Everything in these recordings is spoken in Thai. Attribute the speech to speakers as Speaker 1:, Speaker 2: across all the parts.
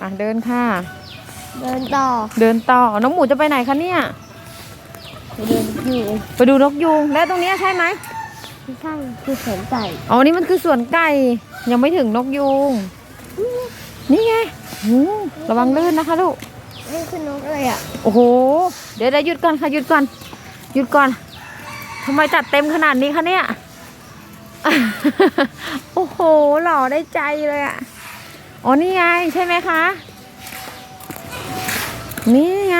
Speaker 1: อะเดินค่ะ
Speaker 2: เดินต่อ
Speaker 1: เดินต่อ น้องหมูจะไปไหนคะเนี่ย
Speaker 2: เดินอยู่
Speaker 1: ไปดูนกยูงแล้วตรงเนี้ยใช่ไหม
Speaker 2: ที่ข้างคือสวนไก่
Speaker 1: อ๋อนี่มันคือสวนไก่ยังไม่ถึงนกยูง นี่ไงหูระวังลื่นนะคะลูก
Speaker 2: นี่คือนกอะไรอะ
Speaker 1: โอ้โห เดี๋ยวได้หยุดก่อนค่ะหยุดก่อนหยุดก่อนทำไมจัดเต็มขนาดนี้คะเนี่ย โอ้โห หล่อได้ใจเลยอะ อ๋อนี่ไงใช่ไหมคะ นี่ไง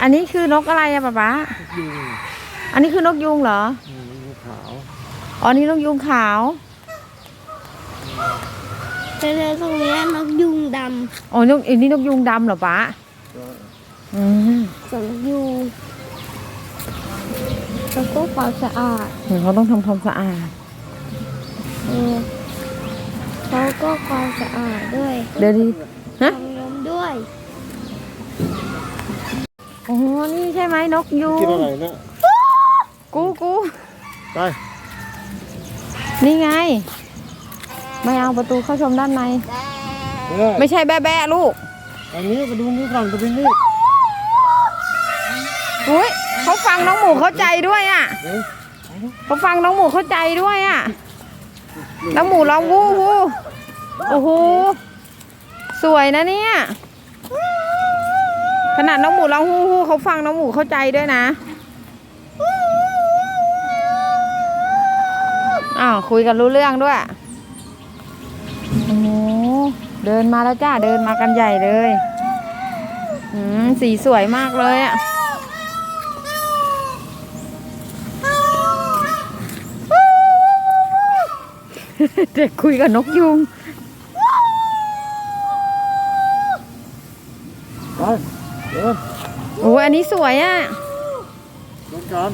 Speaker 1: อันนี้คือนกอะไรอะป๊าป๊า
Speaker 3: ยุง
Speaker 1: อันนี้คือนกยุงเหรอ
Speaker 3: อืมมันขาว
Speaker 1: อ๋อนี่นกยุงขาว
Speaker 2: เจอตรงนี้นกยุงด
Speaker 1: อ๋อนกอันนี้นกยุงดำเหรอป๊า
Speaker 3: ก็
Speaker 1: อืมำ
Speaker 2: สวนยุงแล้วก็ความสะอาด
Speaker 1: เหมือนเขาต้องทำความสะอาด
Speaker 2: เออ แล้วก็ความสะอาดด้วย
Speaker 1: เดี๋ยวดิฮะ
Speaker 2: ทำนมด้วย
Speaker 1: อ๋อนี่ใช่ไหมนกยุ
Speaker 3: กิน
Speaker 1: ง
Speaker 3: อะไรนะ
Speaker 1: กูกู
Speaker 3: ไป
Speaker 1: นี่ไง ไม่เอาประตูเข้าชมด้านใน
Speaker 3: ไม่ได้
Speaker 1: ไม่ใช่แบะแบะลูก
Speaker 3: อันนี้ไปดูนี่ก่อนไปดูนี่
Speaker 1: อุ้ยเขาฟังน้องหมูเข้าใจด้วยอะ
Speaker 3: เดี๋ยว
Speaker 1: เขาฟังน้องหมูเข้าใจด้วยอะ น้องหมูร้องวู้วู้โอ้โหสวยนะเนี่ย ขนาดน้องหมูร้องฮู้ฮู้เขาฟังน้องหมูเข้าใจด้วยนะอ้าวคุยกันรู้เรื่องด้วยโอ้โหเดินมาแล้วจ้าเดินมากันใหญ่เลย อืมสีสวยมากเลยอะ เด็กคุยกับนกยุง
Speaker 3: ไปเดิน
Speaker 1: โอ้ยอันนี้สวยอะ
Speaker 3: น้องการ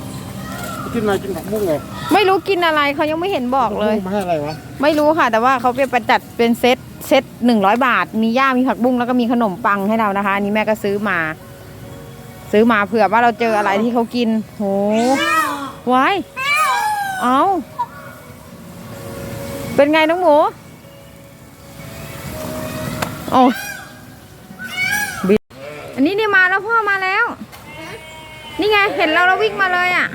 Speaker 3: กินอะไรกินผักบุ้งเหรอ
Speaker 1: ไม่รู้กินอะไรเขายังไม่เห็นบอกเลย
Speaker 3: มาให้อะไรวะ
Speaker 1: ไม่รู้ค่ะ แต่ว่าเขาเป็นประจัดเป็นเซตเซตหนึ่งร้อยบาท มีย่ามีผักบุ้งแล้วก็มีขนมปังให้เรานะคะ อันนี้แม่ก็ซื้อมา ซื้อมาเผื่อว่าเราเจออะไรที่เขากินโหไว้ายเอา เป็นไงน้องหมูโอ้บิดอันนี้นี่มาแล้วพ่อมาแล้ว นี่ไงเห็นเราเราวิ่งมาเลยอะ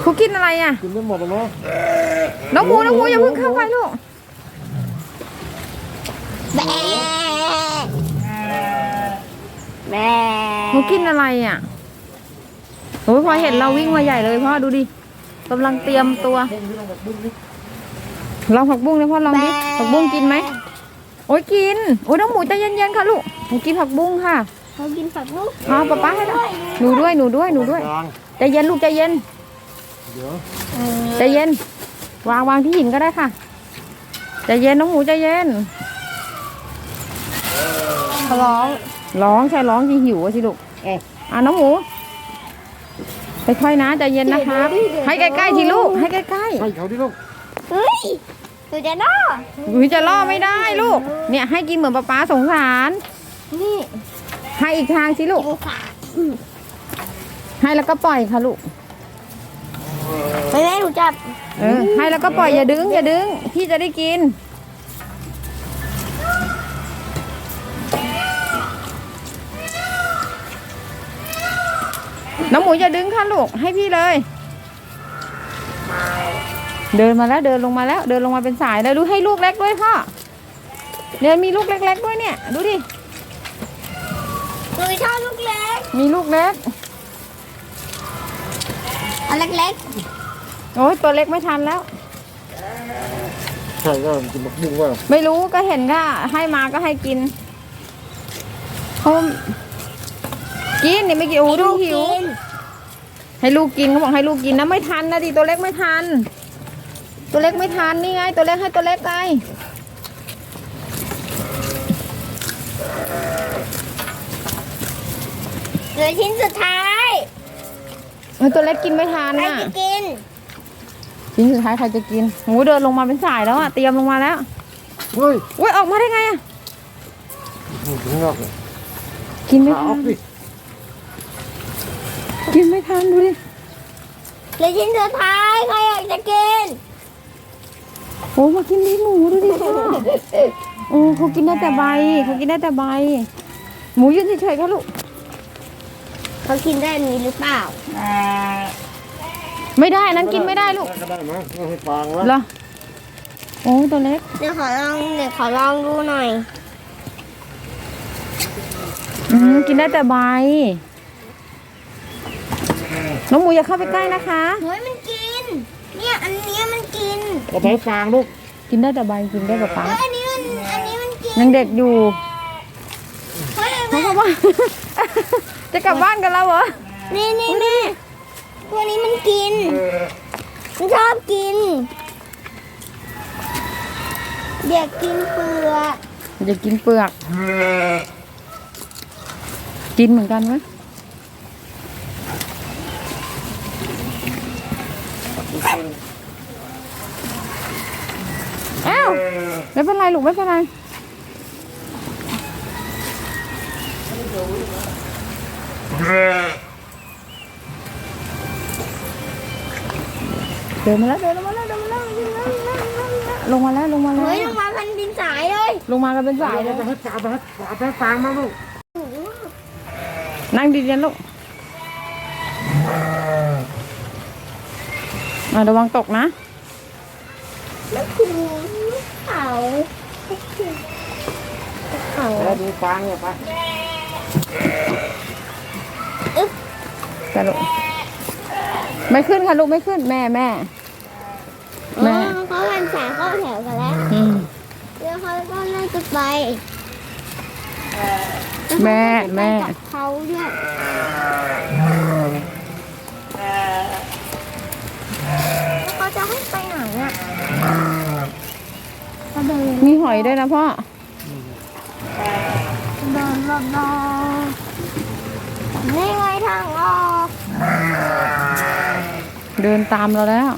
Speaker 1: เขากินอะไรอะ
Speaker 3: กินไม่หมดแล้วเนาะ
Speaker 1: น้องหมูน้องหมูอย่าเพิ่งเข้าไปลูก
Speaker 2: แม่แม่
Speaker 1: เขากินอะไรอะโอ้ยพอเห็นเราวิ่งมาใหญ่เลยพ่อดูดิกำลังเตรียมตัว ลองผักบุ้งเลยพ่อลองดิผักบุ้งกินไหมโอ้ยกินโอ้ยน้องหมูใจเย็นๆค่ะลูกหนูกินผักบุ้งค่ะ
Speaker 2: เขากินผักลูก
Speaker 1: เอาป๊าป๊าให้แล้วหนูด้วยหนูด้วยหนูด้วย
Speaker 3: กลาง
Speaker 1: ใจเย็นลูกใจเย็น
Speaker 3: เดี๋ยว
Speaker 1: ใจเย็น วางวางที่หินก็ได้ค่ะใจเย็นน้องหมูใจเย็น
Speaker 2: เขาร้อง
Speaker 1: ร้องใช่ร้องที่หิวอะสิลูกเอ๊ะอะน้องหมูค่อยๆนะใจเย็นนะครับให้ใกล้ๆทีลูกให้ใกล้
Speaker 3: ให้เขาดิลูก
Speaker 2: เฮ้ยดูจะน่า
Speaker 1: ๆอุ้ยจะล่อไม่ได้ลูก เนี่ยให้กินเหมือนป๊าป๊าสงสาร
Speaker 2: นี่
Speaker 1: ให้อีกทางสิลูก
Speaker 2: ดูค่ะ
Speaker 1: ให้แล้วก็ปล่อยค่ะลูก
Speaker 2: ไปแม่หนูจับ
Speaker 1: เออ ให้แล้วก็ปล่อยอย่าดึงอย่าดึง พี่จะได้กิน น้องหมูอย่าดึงค่ะลูก ให้พี่เลย เดินมาแล้วเดินลงมาแล้ว เดินลงมาเป็นสายแล้วดูให้ลูกเล็กด้วยพ่อเดินมีลูกเล็ก ๆ ด้วยเนี่ย ดูดิ
Speaker 2: หนูชอบลูกเล็ก
Speaker 1: มีลูกเล็ก
Speaker 2: อันเล็ก
Speaker 1: โอ้ยตัวเล็กไม่ทันแล้ว
Speaker 3: ใช่ก็กินผักบุ้งว่า
Speaker 1: ไม่รู้ก็เห็นก็ให้มาก็ให้กินเขากินนี่ไม่กินโอ้
Speaker 2: ๆ
Speaker 1: ดูหิว
Speaker 2: กิน
Speaker 1: ให้ลูกกินเขาบอกให้ลูกกินนะไม่ทันนะดิตัวเล็กไม่ทัน ตัวเล็กไม่ทันนี่ไง ตัวเล็กให้ตัวเล็กไง
Speaker 2: เหลือชิ้นสุดท้าย
Speaker 1: เออตัวเล็กกินไม่ทัน
Speaker 2: ใคร
Speaker 1: น่ะ
Speaker 2: จะกิน
Speaker 1: ชิ้นสุดท้ายใครจะกินโหเดินลงมาเป็นสายแล้วอะเตรียมลงมาแล้ว
Speaker 3: เฮ้ย
Speaker 1: อุ้ยออกมาได้ไงอะ
Speaker 3: ถึงนอกเลย
Speaker 1: กินไม่
Speaker 3: ขา
Speaker 1: ทั
Speaker 3: อนอกดิ
Speaker 1: กินไม่ทันดูดิ
Speaker 2: เหลือชิ้นสุดท้ายใครอยากจะกิน
Speaker 1: โอ้มากินลิ้นหมูดูดิพ่อโอ้เขากินได้แต่ใบเขากินได้แต่ใบ หมูยืนเฉยๆค่ะลูก
Speaker 2: เขากินได้อันนี้หรือเปล่า
Speaker 1: ไม่ได้อันนั้นกินไม่ได้ลูก
Speaker 3: ก็ได้มั้งเอาให้ฟางแล้ว
Speaker 1: เหรอโอ้ตัวเล็ก
Speaker 2: เดี๋ยวขอลองเดี๋ยวขอลองดูหน่อย
Speaker 1: อืมกินได้แต่ใบ น้องหมูอย่าเข้าไปใกล้นะคะ
Speaker 2: เฮ้ยมันกิน เนี่ยอัน เนี้ยมันกิน
Speaker 3: เอาไปให้ฟางลูก
Speaker 1: กินได้แต่ใบกินได้แต่ฟ้า
Speaker 2: เฮ้ยอันนี้มัน อันนี้มันกิน
Speaker 1: ยังเด็กอยู่
Speaker 2: เฮ้ย
Speaker 1: เขาบอกว่า จะกลับบ้านกันแล้วเหรอ
Speaker 2: นี่นี่แม่ตัวนี้มันกิน มันชอบกิน เด็กกินเปลือก
Speaker 1: จะกินเปลือก กินเหมือนกันไหมอ้าว ไม่เป็นไรลูกไม่เป็นไร เดินมาแล้วเดินมาแล้วเดินมาแล้วเดินมาแล้วลงมาแล้วลงมาแล้ว
Speaker 2: เฮ้ยลงมาพันดินสายเลย
Speaker 1: ลงมากันเป็นสายเล
Speaker 3: เอา
Speaker 1: ย
Speaker 3: ไปให้ฟางเอาไปให้เอาไปให้ฟางมาลูก
Speaker 1: นั่งดีๆลูกอะระวังตกนะ
Speaker 2: แล้วคุณ เขาเขา
Speaker 3: แล้วดูฟางเนี่ยไป
Speaker 1: แต่ลูกไม่ขึ้นค่ะลูกไม่ขึ้นแม่แม่
Speaker 2: เอ
Speaker 1: แม่
Speaker 2: อเขาหันสายเข้าแถวกันแล้ว
Speaker 1: อืม
Speaker 2: เดี๋ยวเขาก็น่าจะไป
Speaker 1: แม่แม่
Speaker 2: กับเขาด้วยแล้วเขาจะให้ไปไหนอะ เขาเดิน
Speaker 1: มีหอยด้วยนะพ่อ
Speaker 2: เดินรอบๆนี่ไงทางออก
Speaker 1: เดินตามเราแล้ว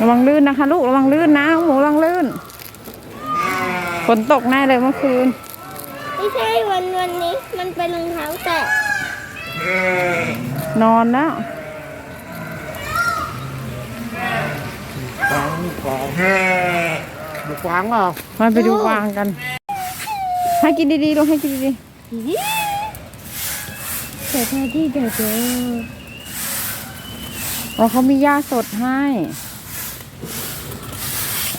Speaker 1: ระวังลื่นนะคะ ลูกระวังลื่นนะหมูระวังลื่นฝนตกแน่เลยเมื่อคืน
Speaker 2: ไม่ใช่วันวันนี้มันเป็นรองเท้าแตะ
Speaker 1: นอนแล้ว
Speaker 3: ฟางฟาง ดูฟางเปล่า
Speaker 1: มาไปดูกวางกัน ให้กินดีๆลูกให้กินดี
Speaker 2: เดี๋ยวเธอที่เดี๋ยวเจอ
Speaker 1: ๆอ๋อเขามีหญ้าสดให้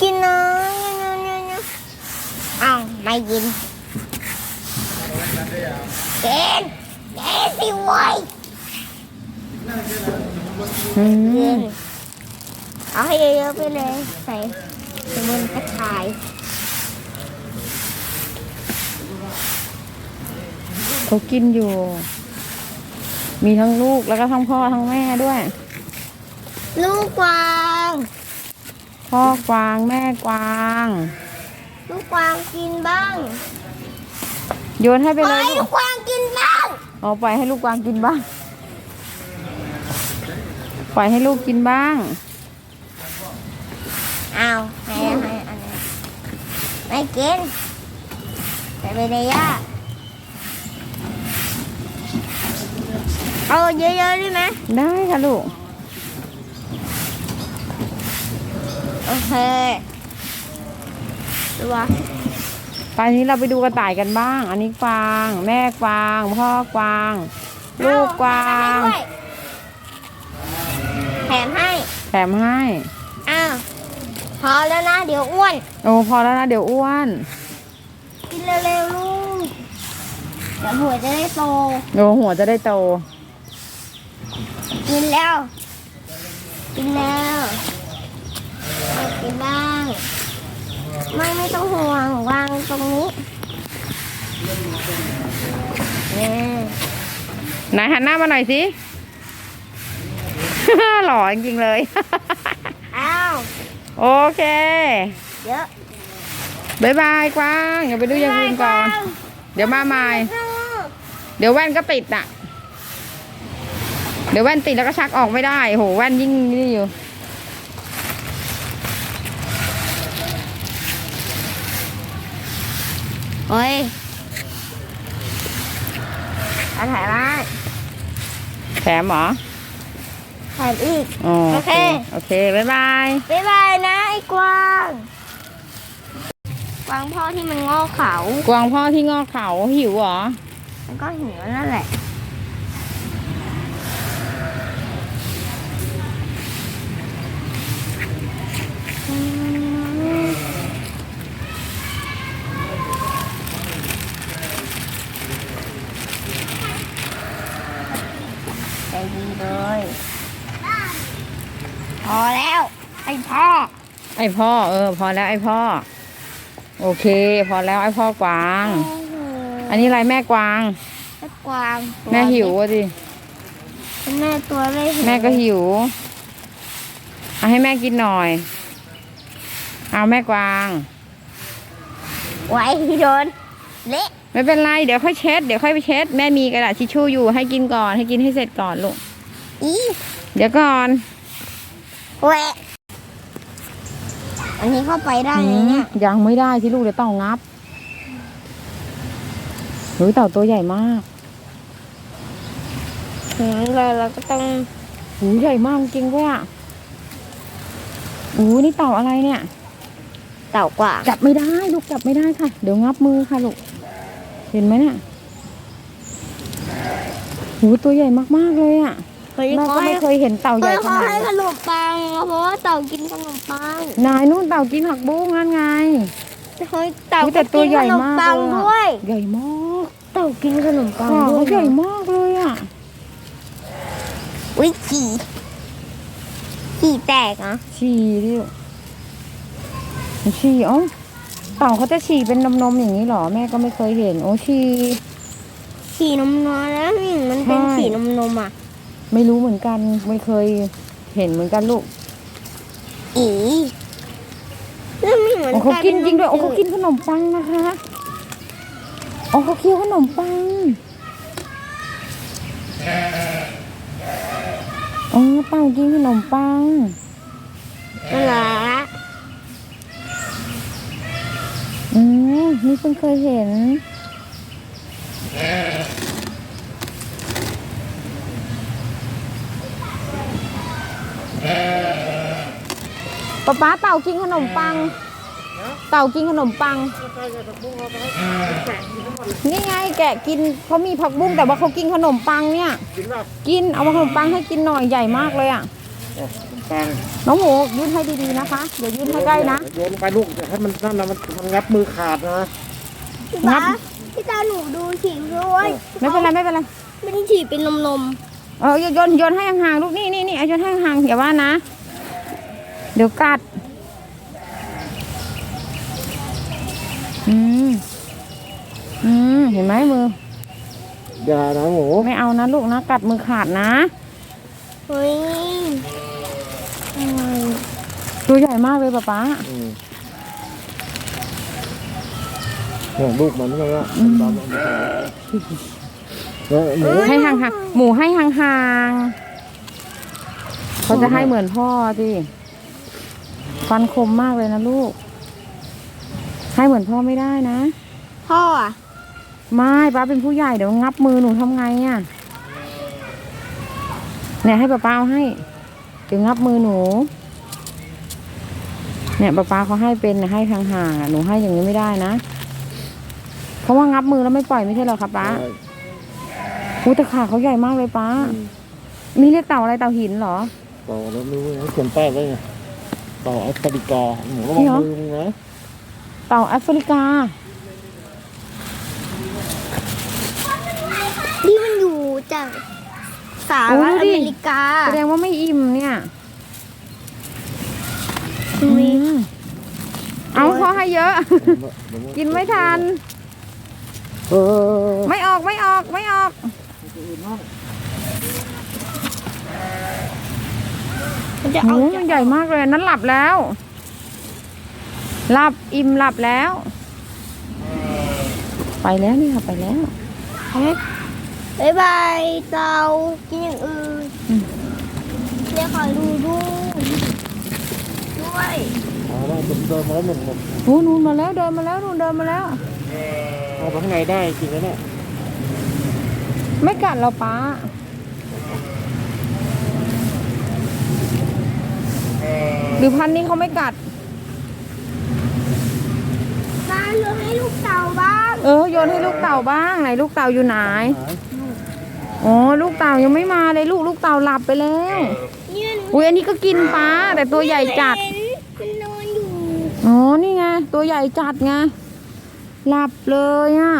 Speaker 2: กินนะเนี่ยเนี่ยอ้าวไม่กินกินกินสิเว้ย
Speaker 1: อื
Speaker 2: กิ
Speaker 1: ม
Speaker 2: นเอาให้เยอะๆไปเลยใส่ ใส่บนกระถาย
Speaker 1: เขากินอยู่ มีทั้งลูกแล้วก็ทั้งพ่อทั้งแม่ด้วย
Speaker 2: ลูกกวาง
Speaker 1: พ่อกวางแม่กวาง
Speaker 2: ลูกกวางกินบ้าง
Speaker 1: โยนให้ไป
Speaker 2: ป
Speaker 1: เล
Speaker 2: ล่อยย
Speaker 1: ลู
Speaker 2: ลู
Speaker 1: ก
Speaker 2: กกวางกินบ้าง
Speaker 1: เอาปล่อยให้ลูกกวางกินบ้าง ปล่อยให้ลูกกินบ้าง
Speaker 2: อ้าวให้ให้อันนี้ไม่กินใส่ไปในย่าเอาเยอะๆได้ไหม
Speaker 1: ได้ค่ะลูก
Speaker 2: โอเคตัว
Speaker 1: ตอนนี้เราไปดูกระต่ายกันบ้าง อันนี้กวาง แม่กวาง พ่อกวาง ลูกกวาง
Speaker 2: แถมให้
Speaker 1: แถมให้
Speaker 2: อ้าวพ อแล้วนะ เดี๋ยวอ้วน
Speaker 1: โอ้พอแล้วนะเดี๋ยวอ้วน
Speaker 2: กินเร็วๆลูกเดี๋ยวหัวจะได้โต
Speaker 1: เดี๋ยวหัวจะได้โต
Speaker 2: กินแล้ว กินแล้วเอากินบ้างไม่ไม่ต้องห่วงวางตรงนี้เนี่ย
Speaker 1: ไหนหันหน้ามาหน่อยสิ หล่อจริงๆเลย
Speaker 2: อ้าว
Speaker 1: โอเค
Speaker 2: เยอะ
Speaker 1: บายบายกวางอย่าไปดูอย่างอื่นก่อน เดี๋ยวมาใหม่ เดี๋ยวแว่นก็ติดน่ะ เดี๋ยวแว่นติดแล้วก็ชักออกไม่ได้โหแว่นยิ่งนี่อยู่
Speaker 2: โอ้ยอันไหนมา
Speaker 1: แถมเหรอ
Speaker 2: แถมอีก
Speaker 1: อ๋อ
Speaker 2: โอเค
Speaker 1: โอเคบายบาย
Speaker 2: บ๊ายบายนะไอ้กวาง กวางพ่อที่มันงอกเขา
Speaker 1: กวางพ่อที่งอกเขาหิวเหรอ
Speaker 2: มันก็หิวนั่นแหละ ใจดีเลย พอแล้ว ไอ้พ่อ
Speaker 1: ไอพ่อ เออ พอแล้วไอพ่อ โอเค พอแล้วไอพ่อกวาง อันนี้อะไรแม่กวาง
Speaker 2: แม่กวาง
Speaker 1: แม่หิวอะดิ
Speaker 2: แม่ตัวไม่หิว
Speaker 1: แม่ก็หิวเอาให้แม่กินหน่อย เอาแม่กวาง
Speaker 2: ไว้โดนเละ
Speaker 1: ไม่เป็นไรเดี๋ยวค่อยเช็ดเดี๋ยวค่อยไปเช็ด แม่มีกระดาษทิชชู่อยู่ให้กินก่อนให้กินให้เสร็จก่อนลูก
Speaker 2: อี
Speaker 1: เดี๋ยวก่อน
Speaker 2: แหวะ อันนี้เข้าไปได้ไหมเนี่ย
Speaker 1: อืมยังไม่ได้ที่ลูกเดี๋ยวต้องงับหรือเต่าตัวใหญ่มาก
Speaker 2: ถึงเราเราก็ต้อง
Speaker 1: หูใหญ่มากจริงด้วยอะหูนี่เต่าอะไรเนี่ย
Speaker 2: เต่ากว่า
Speaker 1: จับไม่ได้ลูกจับไม่ได้ค่ะ เดี๋ยวงับมือค่ะลูก เห็นไหมเนี่ยหูตัวใหญ่มากๆเลยอะ
Speaker 2: เฮ้ย
Speaker 1: แม่
Speaker 2: เขา
Speaker 1: ก็
Speaker 2: ให้
Speaker 1: ไม่เคยเห็นเต่าใหญ่ข
Speaker 2: เขา
Speaker 1: นาด
Speaker 2: ให้ข
Speaker 1: นี้
Speaker 2: นมปังเพราะว่าเต่ากินขนมปัง
Speaker 1: นายนู่นเต่ากินผักบุ้งนั่นไง
Speaker 2: เฮ้ยเต่า
Speaker 1: อุ๊ยแต่ตัวใหญ่มาก
Speaker 2: นปัง
Speaker 1: เลยอะ
Speaker 2: ด้วย
Speaker 1: ใหญ่มาก
Speaker 2: เต่ากินขนมปัง
Speaker 1: ขา
Speaker 2: ด้ว
Speaker 1: เขา
Speaker 2: ย
Speaker 1: ใหญ่มากเลยอะ
Speaker 2: อุ้ยขี่ขี่แตกเหรอะ
Speaker 1: ฉี่ดิฉี่เอ้าเต่าเขาจะฉี่เป็นนมๆอย่างนี้เหรอแม่ก็ไม่เคยเห็น โอ้ฉี่
Speaker 2: ขี่นมนอนแล้วนี่มันเป็น
Speaker 1: ใช่
Speaker 2: ขี่นมนมอะ
Speaker 1: ไม่รู้เหมือนกัน ไม่เคยเห็นเหมือนกันลูก
Speaker 2: อีแล้วไม่เหมือน
Speaker 1: โอ้เขากินจริงด้วยโอ้
Speaker 2: ล
Speaker 1: เขา
Speaker 2: ป็
Speaker 1: กินขนมปังนะคะโอ้เขาเคี้ยวขนมปังอ๋อเต่ากินขนมปัง
Speaker 2: นั่นแหละ
Speaker 1: อืมนี่เพิ่งเคยเห็น ป๊าป๊าเต่ากินขนมปัง เต่ากินขนมปัง นี่ไงแกะกินเขามีผักบุ้งแต่ว่าเขากินขนมปังเนี่ย
Speaker 3: กินแบบ
Speaker 1: กินเอามาขนมปังให้กินหน่อยใหญ่มากเลยอะ
Speaker 3: ปัง
Speaker 1: น้องหมูยื่นให้ดีๆนะคะเดี๋ยวยื่นให้ใกล้นะ
Speaker 3: โยนลงไปลูกอย่าให้มันนั่นนะมันมันงับมือขาดนะ
Speaker 2: พี่
Speaker 1: งั
Speaker 2: ตา
Speaker 1: บ
Speaker 2: พี่ตาหนูดูฉี่ด้วย
Speaker 1: ไม่เป็นไรไม่เป็นไร
Speaker 2: ไม่ได้ฉี่เป็นนมนม
Speaker 1: เออโยนโยนให้ห่างๆลูกนี่นี่นี่เอาโยนให้ห่างๆอย่าว่านะ เดี๋ยวกัด อืมอืมเห็นไหมมือ
Speaker 3: อย่านะหมู
Speaker 1: ไม่เอานะลูกนะ กัดมือขาดนะ
Speaker 2: เฮ้ยอะไร
Speaker 1: ตัวใหญ่มากเลยป๊าป๊า
Speaker 3: อืมเนี่ยลูกมันนี่ก็ดำๆมันเนี่ย หมู
Speaker 1: ให้ห่างๆหมูให้ห่างๆเขาจะให้เหมือนพ่อดิฟันคมมากเลยนะลูก ให้เหมือนพ่อไม่ได้นะ
Speaker 2: พ่ออะ
Speaker 1: ไม่ป้าเป็นผู้ใหญ่เดี๋ยวงับมือหนูทำไงอะเนี่ยให้ป้าป้าเอาให้เดี๋ยวงับมือหนู เนี่ยป้าป้าเขาให้เป็นนะให้ห่างๆอะหนูให้อย่างนี้ไม่ได้นะ เพราะว่างับมือแล้วไม่ปล่อยไม่ใช่เหรอครับป้า อู้แต่ขาเขาใหญ่มากเลยป้า นี่เรียกเต่าอะไรเต่าหินเหรอ
Speaker 3: ต่อแล้วไม่รู้นะเขียนแป้งไว้ไงต่อแอฟริกาหมูระ
Speaker 1: จริ
Speaker 3: วั
Speaker 1: ง
Speaker 3: ง
Speaker 1: เหรอ
Speaker 3: มือมึงนะ
Speaker 1: เต่าแอฟริกา
Speaker 2: ที่มันอยู่จากสหรัฐ
Speaker 1: โอ้
Speaker 2: อ
Speaker 1: ดิ
Speaker 2: เมริกา
Speaker 1: แสดงว่าไม่อิ่มเนี่ย
Speaker 2: มี
Speaker 1: อืมเอาพ่อให้เยอะ กินไม่ทัน
Speaker 3: เออ
Speaker 1: ไม่ออกไม่ออกไม่ออก
Speaker 2: มันจะ
Speaker 1: โอ้
Speaker 2: เอา
Speaker 1: โหมันใหญ่มากเลย นั้นหลับแล้ว หลับอิ่มหลับแล้ว ไปแล้วนี่ค่ะไปแล้ว
Speaker 2: บายบายเต่ากินอย่างอื่น
Speaker 1: อืม
Speaker 2: เรียกขอดูดูด้วย
Speaker 3: เอาละเดินมาแล้วหนึ่งหมด
Speaker 1: โอ้นู่นมาแล้วเดินมาแล้วนู่นเดินมาแล้ว
Speaker 3: เอาไปข้างในได้จริงแล้วเนี่ย
Speaker 1: ไม่กัดเราป้า หรือพันธุ์นี้เขาไม่กัด
Speaker 2: น่าโยนให้ลูกเต่าบ้าง
Speaker 1: เออโยนให้ลูกเต่าบ้างไหนลูกเต่าอยู่ไหน อ๋อลูกเต่ายังไม่มาเลยลูกลูกเต่าหลับไปแล้ว
Speaker 2: ยืน
Speaker 1: อุ้ยอันนี้ก็กินปลาแต่ตัวใหญ่จัด
Speaker 2: มันนอนอยู่
Speaker 1: อ๋อนี่ไงตัวใหญ่จัดไงหลับเลยอะ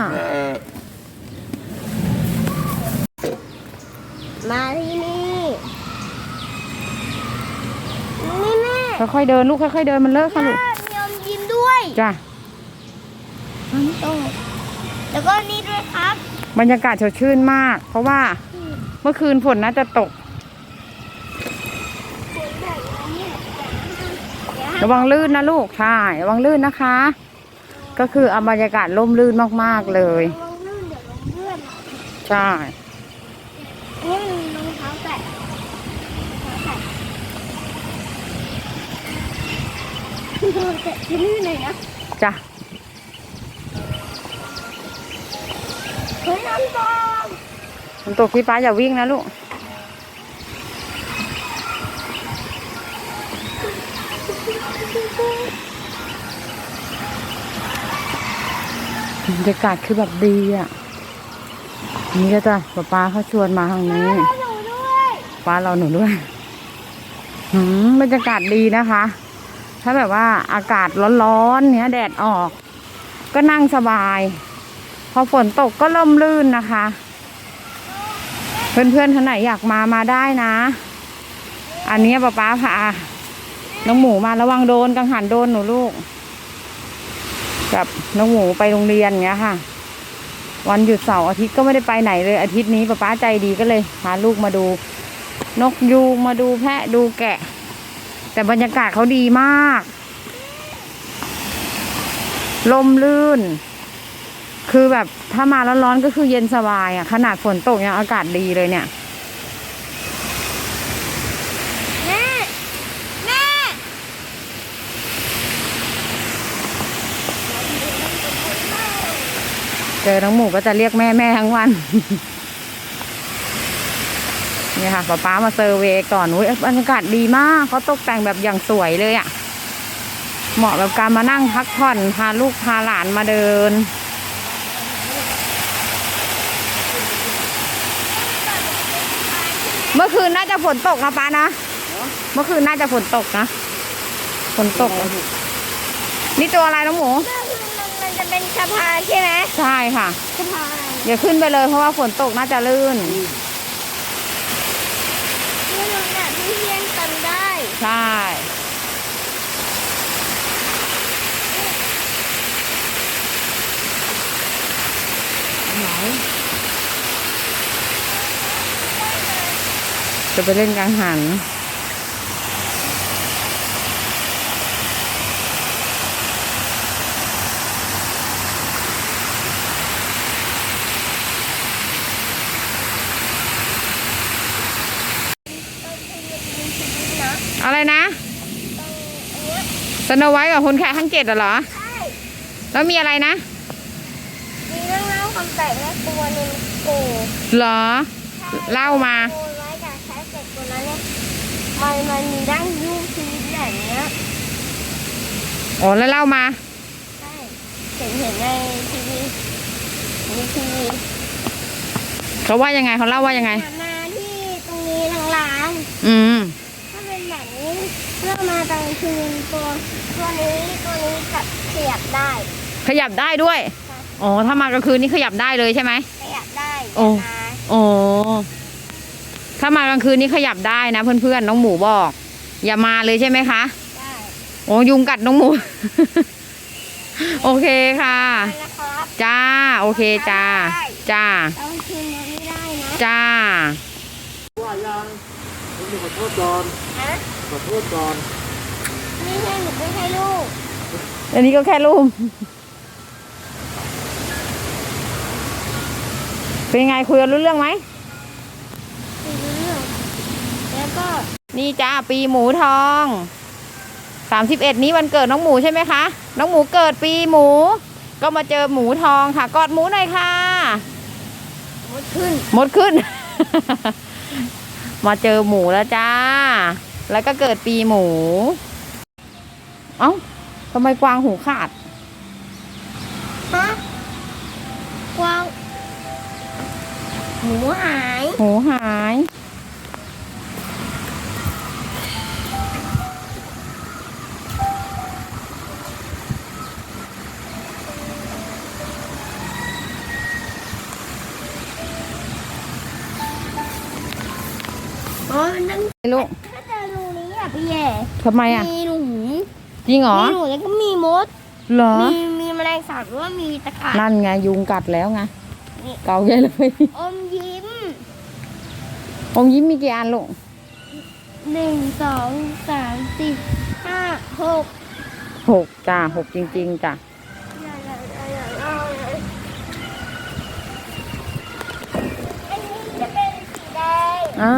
Speaker 2: มาที่นี่นี่แม่
Speaker 1: ค่อยๆเดินลูกค่อยๆเดินมันเลิกค่ะลูก
Speaker 2: แม่มีอมยิ้มด้วย
Speaker 1: จ้ะ
Speaker 2: น้ำตกแล้วก็นี่ด้วยครับ
Speaker 1: บรรยากาศสดชื่นมาก เพราะว่าเมื่อคืนฝนน่าจะตก
Speaker 2: ฝนแบบนี้เดี๋ยวให้
Speaker 1: ระวังลื่นนะลูกใช่ระวังลื่นนะคะ ก็คือเอาบรรยากาศร่มรื่นมากๆเลย
Speaker 2: ลงลื่นเดี๋ยวลงเลื่อน
Speaker 1: ใช่
Speaker 2: นี่มันรองเท้าแตะรองเท้าแตะแตะ ที่นี่หน่อยนะ
Speaker 1: จ้ะ
Speaker 2: เฮ้ยน้ำตก
Speaker 1: ฝนตกพี่ป้าอย่าวิ่งนะลูกบรรยากาศคือแบบดีอะ นี่ก็จะป้าป้าเขาชวนมาทางนี้
Speaker 2: แล้วหนูด้วย
Speaker 1: ป้าเราหนูด้วยหืมบรรยากาศดีนะคะ ถ้าแบบว่าอากาศร้อนๆเนี้ยแดดออก ก็นั่งสบาย พอฝนตกก็ล่มลื่นนะคะ เพื่อนๆท่านไหนอยากมามาได้นะ อันนี้ป้าป้าพาน้องหมูมาระวังโดนกังหันโดนหนูลูก กับน้องหมูไปโรงเรียนเงี้ยค่ะ วันหยุดเสาร์อาทิตย์ก็ไม่ได้ไปไหนเลย อาทิตย์นี้ป้าป้าใจดีก็เลยพาลูกมาดู นกยูงมาดูแพะดูแกะ แต่บรรยากาศเขาดีมาก ลมลื่น คือแบบถ้ามาแล้วร้อนก็คือเย็นสบายอะ ขนาดฝนตกยังอากาศดีเลยเนี่ย
Speaker 2: แม่แม่
Speaker 1: เจอน้องหมูก็จะเรียกแม่แม่ทั้งวัน นี่ค่ะป๊าป๊ามาเซอร์เวย์ก่อนอุ้ยบรรยากาศดีมากเขาตกแต่งแบบอย่างสวยเลยอะ่ะ เหมาะกับการมานั่งพักผ่อนพาลูกพาหลานมาเดินเมื่อคืนน่าจะฝนตกนะป้านะ เมื่อคืนน่าจะฝนตกนะ ฝนตก นี่ตัวอะไรน้องหมู
Speaker 2: แม่คือมันมันจะเป็นสะพานใช่ไหม
Speaker 1: ใช่ค่ะ
Speaker 2: สะพาน
Speaker 1: อย่าขึ้นไปเลยเพราะว่าฝนตกน่าจะลื่น
Speaker 2: ที่เราเนี่ยที่เรียนกันได้
Speaker 1: ใช่จะไปเล่นกลางหัน
Speaker 2: นะ
Speaker 1: อะไรนะ
Speaker 2: อันเนี้ย
Speaker 1: สโนไว้กับคนแค่ทั้งเจ็ดอะเหรอ
Speaker 2: ใช่
Speaker 1: แล้วมีอะไรนะ
Speaker 2: มีเรื่องเล่าความแปลกและตัวหนึ่งโก
Speaker 1: เหรอ เล่ามา
Speaker 2: โกไว้จากใช้เสร็จตัวนั้นเนี่ยมันมันมีร่างยูชีวิตแบบเนี้ย
Speaker 1: อ๋อแล้วเล่ามา
Speaker 2: ใช่ เห็นเห็นในทีวีในทีวี
Speaker 1: เขาว่ายังไงเขาเล่าว่ายังไง
Speaker 2: มาที่ตรงนี้ลาง
Speaker 1: อืม
Speaker 2: ๆถ้าเป็นแบบนี้ เมื่อมาตอนกลางคืนตัวตัวนี้ตัวนี้กับขยับได้
Speaker 1: ขยับได้ด้วย อ๋อ ถ้ามากลางคืนนี่ขยับได้เลยใช่ไหม
Speaker 2: ขยับได้
Speaker 1: โอ้
Speaker 2: มา
Speaker 1: อ๋อถ้ามากลางคืนนี่ขยับได้นะ เพื่อนๆ น้องหมูบอก อย่ามาเลยใช่ไหมคะ
Speaker 2: ได้
Speaker 1: โอ้ยุงกัดน้องหมู โอเคค่ะ
Speaker 2: ได้นะครับ
Speaker 1: จ้า โอเคจ้า จ้า
Speaker 2: ตอนคืนมันไม่ได้นะ
Speaker 1: จ้า
Speaker 3: ว่ายังผมจะขอโทษก่อน
Speaker 2: ฮะ
Speaker 3: ข อโทษก่อน
Speaker 2: ไม่ใช่หนูไม่ให้ลูก
Speaker 1: อันนี้ก็แค่รูมเป็นไงคุยกันรู้เรื่องไหม
Speaker 2: ไม่รู้เรื่องแล้วก็
Speaker 1: นี่จ้าปีหมูทองสามสิบเอ็ดนี้วันเกิดน้องหมูใช่ไหมคะ น้องหมูเกิดปีหมู ก็มาเจอหมูทองค่ะ กอดหมูหน่อยค่ะ
Speaker 2: มดขึ้น
Speaker 1: มดขึ้น มาเจอหมูแล้วจ้า แล้วก็เกิดปีหมู เอา้าทำไมกวางหูขาด
Speaker 2: ฮะกวาง
Speaker 1: หมูหาย หู
Speaker 2: หาย
Speaker 1: ทำไมอะ
Speaker 2: มีหนู
Speaker 1: จริงเหรอ
Speaker 2: มีหนูแล้วก็มีมด
Speaker 1: เหรอ
Speaker 2: มีมีแมลงสาบหรือว่ามีตะขาบ
Speaker 1: นั่นไงยุงกัดแล้วไง
Speaker 2: นี่
Speaker 1: เกาใหญ่เลย
Speaker 2: อมยิ้ม
Speaker 1: อมยิ้มมีกี่อันลูก
Speaker 2: หนึ่งสองสามสี่ห้าหก
Speaker 1: หกจ้าหกจริง ๆจ้ะ
Speaker 2: อันนี้จะเป็นสีแดง
Speaker 1: อ่า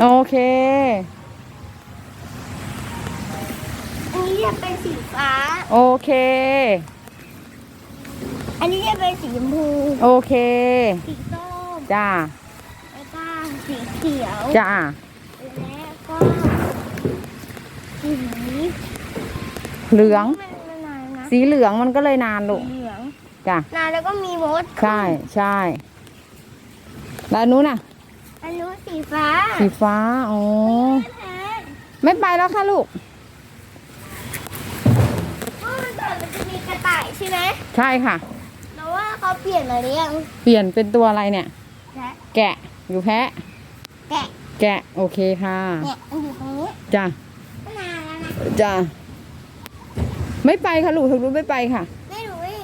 Speaker 1: โอเค
Speaker 2: อันนี้จะเป็นสีฟ้า
Speaker 1: โอเค
Speaker 2: อันนี้จะเป็นสีชมพู
Speaker 1: โอเค
Speaker 2: สีส้ม
Speaker 1: จ้า
Speaker 2: แล้วก็สีเขียว
Speaker 1: จ้า
Speaker 2: และก็สี
Speaker 1: เหลือง
Speaker 2: มันมันนานนะ
Speaker 1: สีเหลืองมันก็เลยนานลูก
Speaker 2: เหลือง
Speaker 1: จ้ะ
Speaker 2: นานแล้วก็มีมด
Speaker 1: ใช่ใช่แล้วอันนู้นน่ะ
Speaker 2: อันนู้นสีฟ้า
Speaker 1: สีฟ้า อ๋อ
Speaker 2: แพง
Speaker 1: ไม่ไปแล้วค่ะลูก
Speaker 2: เพราะมันก่อนมันจะมีกระต่ายใช่ไหม
Speaker 1: ใช่ค่ะ
Speaker 2: แล้วว่าเขาเปลี่ยนมาหรือยัง
Speaker 1: เปลี่ยนเป็นตัวอะไรเนี่ย
Speaker 2: แพะ
Speaker 1: แกะอยู่แพะ
Speaker 2: แกะ
Speaker 1: แกะ โอเคค่ะ
Speaker 2: เนี่ยมันอยู่ตรงนี้
Speaker 1: จ้ะ
Speaker 2: ก็นานแล้วนะ
Speaker 1: จ้ะ ไม่ไปค่ะลูกทางนู้นไม่ไปค่ะ
Speaker 2: ไม่รู้วิ่ง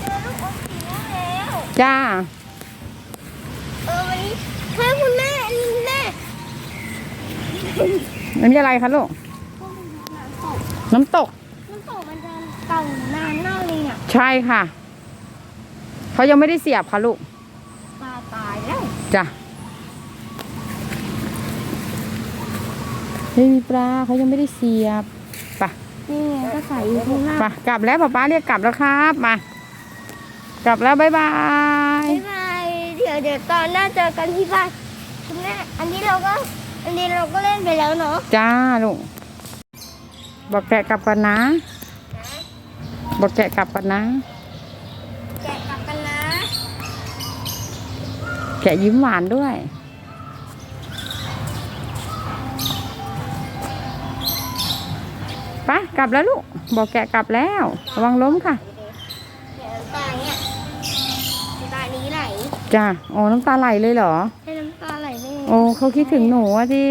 Speaker 2: เจอลูกอมสีม่วงแล้ว
Speaker 1: จ้า
Speaker 2: เออวันนี้เฮ้ยคุณแม่อันนี้แม่
Speaker 1: อันนี้อะไรคะลูก
Speaker 2: พวกมันน้ำตก
Speaker 1: น้ำตก
Speaker 2: น้ำตกมันจะเก่านานมากเลยเนี่ย
Speaker 1: ใช่ค่ะ เขายังไม่ได้เสียบค่ะลูก
Speaker 2: ปลาตายแล้ว
Speaker 1: จ้ะเฮ้ยมีปลาเขายังไม่ได้เสียบไป
Speaker 2: นี่ไงก็ใส่อยู่ข้างหน้า
Speaker 1: ไปกลับแล้วป๊าป๊าเรียกกลับแล้วครับ มา กลับแล้วบ๊ายบาย
Speaker 2: บ๊ายบายเดี๋ยวเดี๋ยวตอนหน้าเจอกันที่บ้านคุณแม่อันนี้เราก็อันนี้เราก็เล่นไปแล้วเนาะ
Speaker 1: จ้าลูกบอกแกะกลับกันนะ บอกแกะกลับกันนะ
Speaker 2: แกะกลับกันนะ
Speaker 1: แกะยิ้มหวานด้วย ไปกลับแล้วลูก บอกแกะกลับแล้ว ระวังล้มค่ะ
Speaker 2: เดี๋ยวน้ำตาเนี่ยน้ำตานี้ไหล
Speaker 1: จ้าโอ้น้ำตาไหลเลยเหรอ
Speaker 2: ให้น้ำตาไหลไม่
Speaker 1: โอ้เขาคิดถึงหนูอะที่